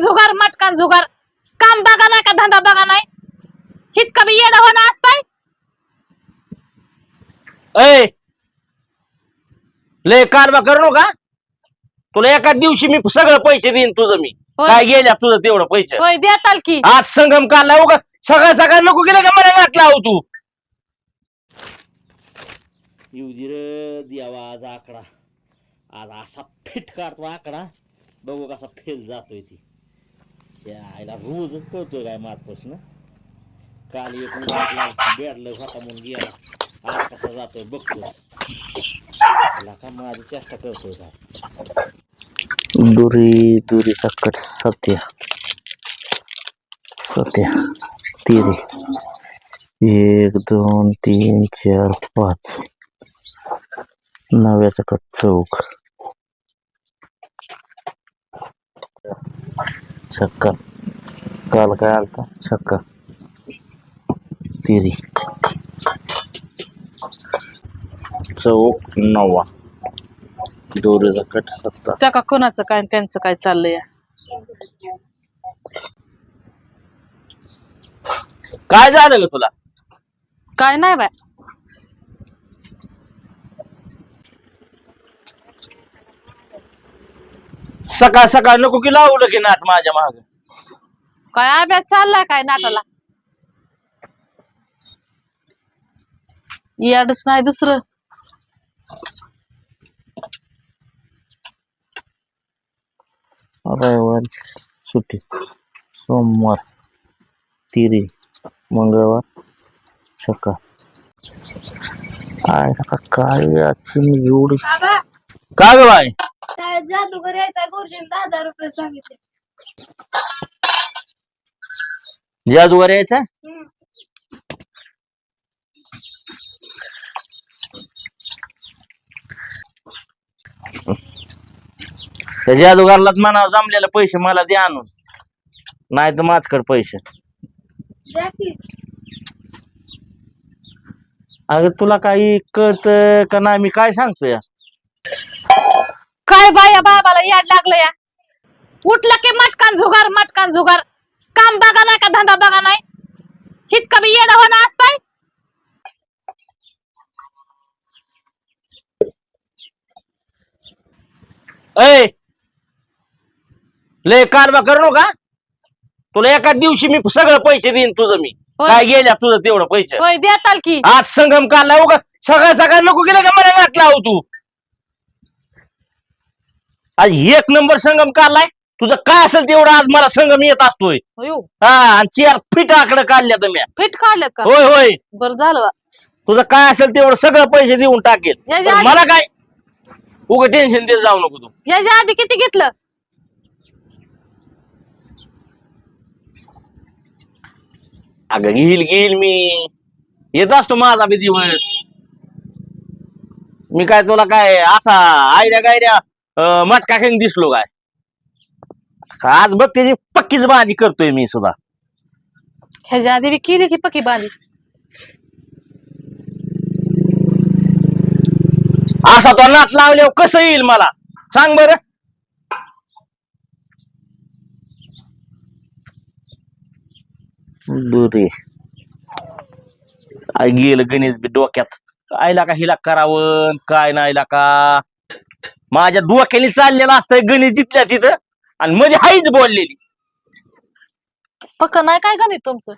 मटकान झुगार मटकान झुगार काम बघा नाही का धंदा बघा नाही? हितका बी येडं होणं असतंय. अय लय कारवा करू नका. तुला एका दिवशी मी सगळं पैसे देईन तुझं मी. होय. काय गेल्या तुझं तेवढं पैसे? होय द्या चाल की. आज संगम काढला उगा सगळं सगळं नको गेलं का मला नाटला हो तू? येऊ दे रे देवा आज आकडा. आज असा फिट काढतो आकडा. बघू कसा फेल जातोय ती. त्या आईला रोज कळतोय काय मातपासून काल एक बेडलं होता म्हणून गेला. आज कसा जातोय बघतो त्याला का माझी चेष्टा करतोय काय. दुरी दुरी सकट सत्या. सत्या. तिरी. एक दोन तीन चार पाच. नव्या सकट चौक. छक्का काल काय आलता छक्का तिरी चौक नववा दोरीचा कट सत्ता त्या का कोणाचं काय आणि त्यांचं काय चाललंय? काय झालं ग तुला? काय नाही बाय. सकाळ सकाळ नको की लावलं की नाट माझ्या माग. काय अभ्यास चाललाय काय नाटाला याडच नाही दुसरं. रविवार सुट्टी. सोमवार तिरी. मंगळवार सकाळ. काय नका काय आजची मी एवढी का ग बाय शाळेत जादूगर यायचा गुरुजीने दहा रुपये सांगितले. जादूवर यायचा हम्म. त्या जादूगारलाच म्हणावं जमलेले पैसे मला दे आणून. नाही तर माझकड पैसे. द्या की. अगं तुला काही कळत का नाही? मी काय सांगतो या काय बाय बाबाला याड लागलं या? उठलं की मटकान झुगार मटकान झुगार. काम बघा नाही का धंदा बघा नाही? हितका बी येडं होणं असतंय? अय लय कारवा करू नका. तुला एका दिवशी मी सगळं पैसे देईन तुझं मी. होय. काय गेल्या तुझं तेवढं पैसे? होय द्या चाल की. आज संगम काढला उगा सगळं सगळं नको गेलं का मला नाटला हो तू? आज एक नंबर संगम काढलाय. तुझं काय असेल तेवढं आज मला संगम येत असतोय. हा आणि चार फिट आकडे काढल्या तुम्ही फिट काढलेत का? होय होय. बरं झालं. तुझं काय असेल तेवढं सगळं पैसे देऊन टाकेल. याच्या पण आधी- मला काय? उगा टेन्शन देत जाऊ नको तू. याच्या आधी किती घेतलं? अगं घेईल घेईल मी. येत असतो माझा बी दिवस. मी काय तुला काय असा आयऱ्या गायऱ्या मटका खेळ दिसलो काय? आज बघ त्याची पक्कीच भाजी करतोय मी सुद्धा. ह्याच्या आधी बी केली की पकी बांधी असा तो नाच लावल्यावर कसं येईल मला? सांग बर. दुरे. गेलं गणेश बी डोक्यात. आईला का हिला करावं? काय नाही का? माझ्या डोक्याने चाललेलं असतंय गणेश जिथल्या तिथं आणि मध्ये हाईच बोललेली. पक्क नाही काय गणित तुमचं?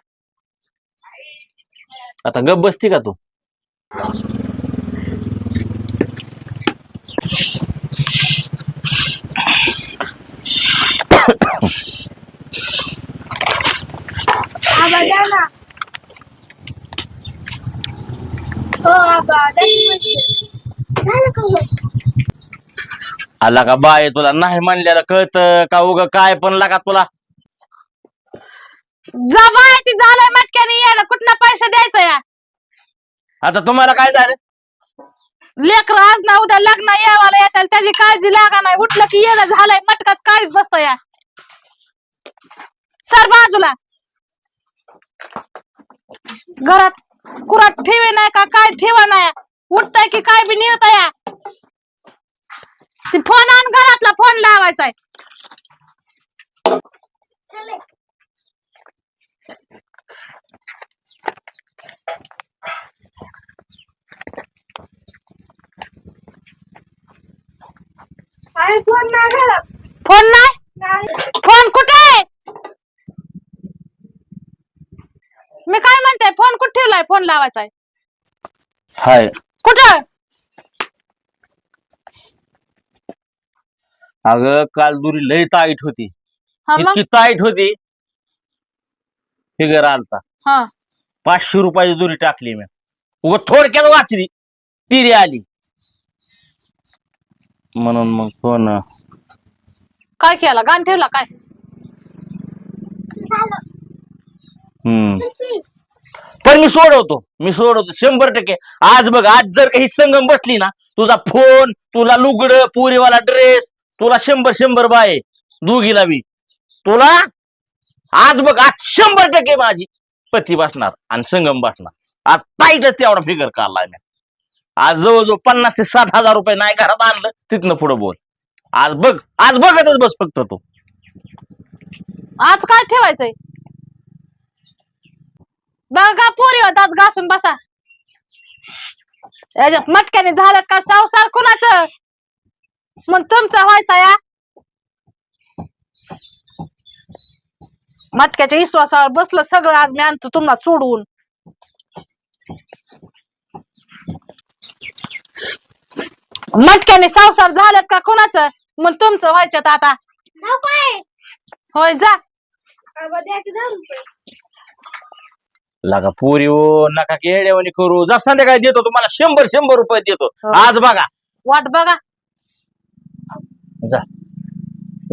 आता गप बसती का तू? आबा द्या ना. हो आबा द्या की पैसे झालं का हो? आला का बाय तुला? नाही म्हणलेलं कळत का उग? काय पण लागा तुला. जमाय ती झालंय मटक्याने यायला. कुठला पैसे द्यायचा या? आता तुम्हाला काय झालं? लेकर आज ना उद्या लग्न यावाला येतात. त्याची काळजी लागा नाही. उठलं की येणं झालंय. मटकाच काढीत बसत या. सर बाजूला. घरात कुरात ठेवे नाही का? काय ठेवा नाही? उठताय की काय बी निळत या? ती फोन आण घरातला फोन लावायचाय. चले अरे फोन नाही फोन नाही? नाही. फोन कुठे? आहे मी काय म्हणते फोन कुठे ठेवलाय फोन लावायचा आहे हाय. कुठं? अगं काल दुरी लई ताईट होती. हा मग? इतकी ताईट होती. फिगर आलता. हा. पाचशे रुपयाची दुरी टाकली मी. उग थोडक्यात वाचली. तिरी आली. म्हणून मग फोन. काय केला? गाण ठेवला काय? हम्म. पण मी सोडवतो. मी सोडवतो. शंभर टक्के. आज बघ आज जर काही संगम बसली ना तुझा फोन तुला लुगड पुरीवाला ड्रेस तुला शंभर शंभर बाय दोघीला बी तुला आज बघ आज शंभर टक्के माझी पती बसणार आणि संगम बसणार. आज टाईटच तेवढा फिगर काढला मी. आज जवळजवळ पन्नास ते साठ हजार रुपये नाही घरात आणलं तिथनं पुढं बोल. आज बघ आज बघतच बस फक्त तू. आज काय ठेवायचंय? बघा पोरी दात घासून बसा. याच्यात मटक्याने झालं का संसार कुणाचं? मग तुमचा व्हायचा या. मटक्याच्या विश्वासावर बसलं सगळं आज मी आणतो तुम्हाला सोडवून मटक्याने संसार झालं का कुणाचं? मग तुमचं व्हायच्यात आता. होय जा. लागा पोरी हो नका की येड्यावानी करू. जा संध्याकाळी देतो तुम्हाला. शंभर शंभर रुपये देतो. हो. आज बघा. वाट बघा. जा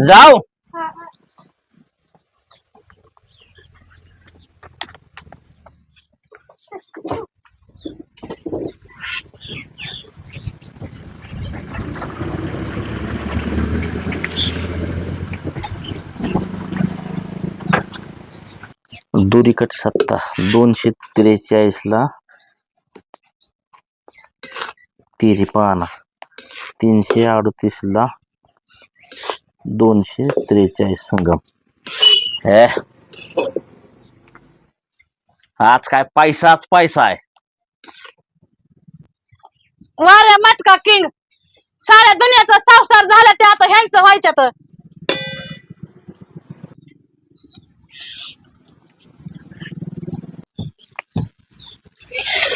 जाऊ हा. दुरीकट सत्ता दोनशे त्रेचाळीस ला तिरी पाना तीनशे अडतीस ला दोनशे त्रेचाळीस संगम. हे आज काय पैसाच पैसा आहे. वारे मटका किंग. साऱ्या दुनियाचा संसार झाला ते आता ह्यांचं व्हायच्यात.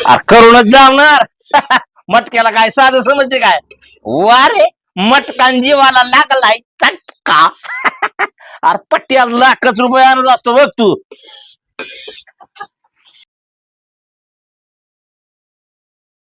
अरे करूनच जाणार मटक्याला काय साधं समजते काय? वारे. मटकान जीवाला लागलाय चटका. अरे पट्ट्या लाखच रुपये आणत असतो बघ तू.